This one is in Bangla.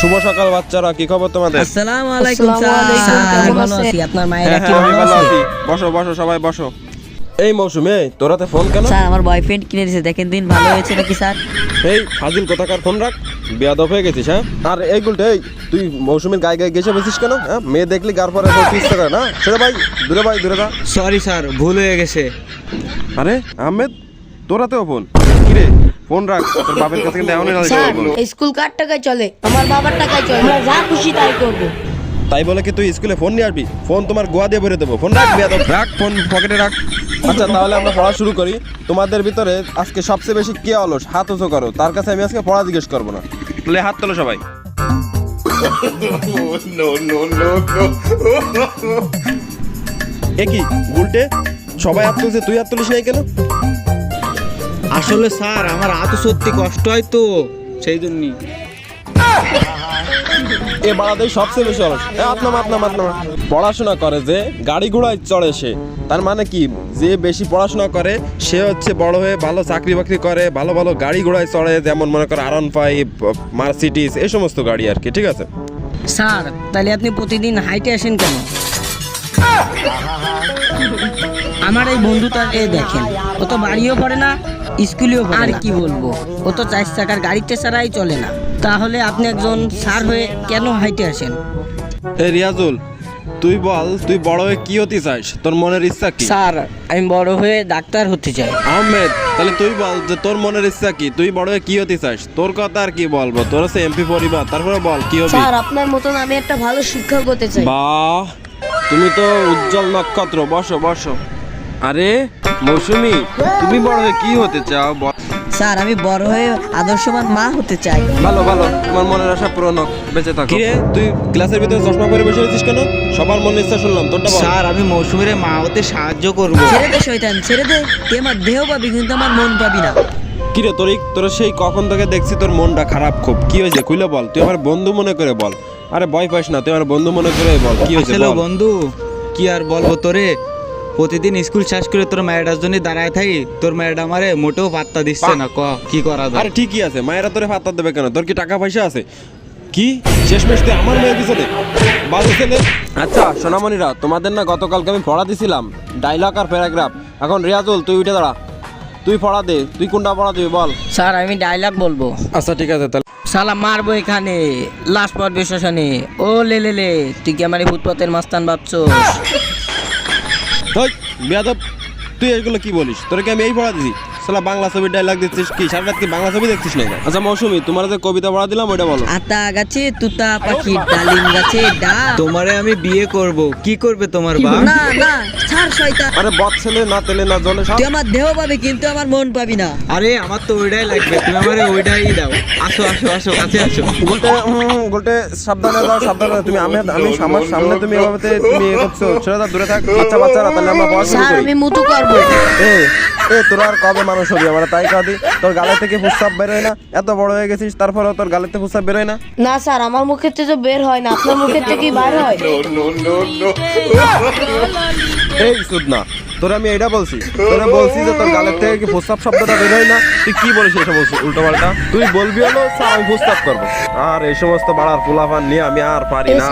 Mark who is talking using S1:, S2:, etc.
S1: শুভ সকাল বাচ্চারা কি খবর তোমাদের?
S2: আসসালামু আলাইকুম স্যার। ভালো আছি। আপনার মায়েরা
S1: হ্যাঁ
S2: কি ভালো আছে।
S1: বসো বসো সবাই বসো। এই মৌসুমে তোরাতে ফোন কেন?
S2: স্যার আমার বয়ফ্রেন্ড কিনে দিয়েছে। দেখেন দিন ভালো হয়েছে নাকি স্যার?
S1: এই ফাজিল কোথাকার ফোন রাখ? বেয়াদব হয়ে গেছিস হ্যাঁ? আর এই গুলটে এই তুই মৌসুমীর গায়ে গায়ে গেছে কেন হ্যাঁ? মেয়ে দেখলি গার পরে করে না? সেটা ভাই দূরে ভাই দূরে যা।
S3: সরি স্যার ভুল হয়ে গেছে।
S1: আরে আহমেদ তোরাতেও ফোন ফোন রাখ তোর বাপের কাছে কিন্তু এমনই না
S4: স্যার স্কুল কার টাকায় চলে? আমার বাবার টাকায় চলে। আমরা যা খুশি তাই করব।
S1: তাই বলে কি তুই স্কুলে ফোন নিয়ে আসবি? ফোন তোমার গোয়া দিয়ে ভরে দেবো। ফোন রাখ বেয়াদব। রাখ ফোন পকেটে রাখ। আচ্ছা তাহলে আমরা পড়া শুরু করি। তোমাদের ভিতরে আজকে সবচেয়ে বেশি কে অলস? হাত উঁচু করো। তার কাছে আমি আজকে পড়া জিজ্ঞেস করব না। তাহলে হাত তোলো সবাই। এ কি উল্টে? সবাই হাত তুলছে তুই হাত তুলিস নাই কেন?
S3: আসলে স্যার আমার হাত সত্যি কষ্ট হয় তো সেই জন্যই।
S1: এ বাড়াতেই সবচেয়ে বেশি অলস। এ আপনা আপনা আপনা পড়াশোনা করে যে গাড়ি ঘোড়ায় চড়ে সে। তার মানে কি? যে বেশি পড়াশোনা করে সে হচ্ছে বড় হয়ে ভালো চাকরি বাকরি করে ভালো ভালো গাড়ি ঘোড়ায় চড়ে যেমন মনে করে আরন ফাইভ মার্সিডিস এই সমস্ত গাড়ি আর কি ঠিক আছে?
S2: স্যার তাহলে আপনি প্রতিদিন হাইটে আসেন কেন? আমার এই বন্ধুটা এ দেখেন ও তো বাড়িও পড়ে না স্কুলেও আর কি বলব? ও তো চার চাকার গাড়িতে ছাড়াই চলে না। তাহলে আপনি একজন স্যার হয়ে কেন হাইটে আসেন?
S1: এ রিয়াজুল তুই বল তুই বড় হয়ে কি হতে চাস? তোর মনের ইচ্ছা কি?
S2: স্যার আমি বড় হয়ে ডাক্তার হতে চাই।
S1: আহমেদ তাহলে তুই বল যে তোর মনের ইচ্ছা কি? তুই বড় হয়ে কি হতে চাস? তোর কথা আর কি বলব? তোর হচ্ছে এমপি পরিবার তারপরে বল কি হবি?
S4: স্যার আপনার মতন আমি একটা ভালো শিক্ষক হতে চাই।
S1: বাহ তুমি তো উজ্জ্বল নক্ষত্র বসো বসো। আরে মৌসুমি তুমি বড় হয়ে কি হতে চাও? বল।
S2: স্যার আমি বড় হয়ে আদর্শবান মা হতে চাই।
S1: ভালো ভালো। তোমার মনের আশা পূরণ হোক বেঁচে থাকো। কিরে তুই ক্লাসের ভিতরে চশমা পরে বসে রয়েছিস কেন? সবার মনে ইচ্ছা শুনলাম তোরটা বল।
S3: স্যার আমি মৌসুমীর মা হতে সাহায্য করব।
S2: ছেড়ে দে শয়তান ছেড়ে দে। তুই আমার দেহ পাবি কিন্তু আমার মন পাবি না।
S1: কিরে তোর তোর সেই কখন থেকে দেখছি তোর মনটা খারাপ খুব। কি হয়েছে? খুলে বল। তুই আমার বন্ধু মনে করে বল। আরে ভয় পাস না তুই আমার বন্ধু মনে করে বল। কি হয়েছে বল।
S3: বন্ধু কি আর বলব তোরে? প্রতিদিন স্কুল শেষ করে তোর ম্যাডার জন্য দাঁড়ায় থাকি তোর মায়েরা আমারে মোটেও পাত্তা দিচ্ছে না ক কি করা যায়?
S1: আরে ঠিকই আছে মায়েরা তোরে পাত্তা দেবে কেন? তোর কি টাকা পয়সা আছে? কি? শেষ তুই আমার মেয়ের পিছনে বাজে ছেলে। আচ্ছা সোনামণিরা তোমাদের না গতকালকে আমি পড়া দিছিলাম ডায়লগ আর প্যারাগ্রাফ। এখন রিয়াজুল তুই উঠে দাঁড়া। তুই পড়া দে তুই কোনটা পড়া দিবি বল?
S2: স্যার আমি ডায়লগ বলব।
S1: আচ্ছা ঠিক আছে তাহলে
S2: সালা মারবো এখানে লাস্ট পর্বে শ্মশানে ও লে লে লে তুই কি আমার এই ভূতপথের মাস্তান ভাবছ
S1: বেয়াদব তুই এগুলো কি বলিস? তোর কি আমি এই পড়া দিছি? সালা বাংলা ছবির ডায়লগ দিচ্ছিস কি? সারা রাত কি বাংলা ছবি দেখছিস না আচ্ছা মৌসুমি তোমার যে কবিতা পড়া দিলাম ওইটা বলো।
S2: আতা গাছে তুতা পাখি ডালিম গাছে ডা
S3: তোমারে আমি বিয়ে করব। কি করবে তোমার বাপ?
S2: না না ছাড় শয়তান।
S1: আরে বদ ছেলে না তেলে না জলে সব
S2: তুই আমার দেহ পাবি কিন্তু আমার মন পাবি না।
S3: আরে আমার তো ওইটাই লাগবে। তুমি আমারে ওইটাই দাও। আসো আসো আসো কাছে আসো।
S1: গোলটে উম, গোলটে সাবধানে যাও সাবধানে তুমি আমি আমি আমার সামনে তুমি এভাবে তুমি এ করছ। ছেড়ে দাও দূরে থাক। বাচ্চা বাচ্চারা তাহলে আমরা পড়া করি।
S4: আমি মুতু করব।
S1: এ এ তোর আর কবে মানুষ হবি? আমরা তাই কাঁদি তোর গালে থেকে বেরোয় না? এত বড় হয়ে গেছিস তারপরেও তোর গালেতে বেরোয় না?
S4: না স্যার আমার মুখের থেকে বের হয় না আপনার মুখের থেকেই বার হয়?
S1: এই সুদ না তোর আমি এটা বলছি। তোরা বলছি যে তোর গালের থেকে কি ফুসসাপ শব্দটা বেরোয় না? তুই কি বলিস এই সমস্ত উল্টো পাল্টা তুই বলবি হলো স্যার আমি করব। আর এই সমস্ত বাড়ার ফুলাফান নিয়ে আমি আর পারি না।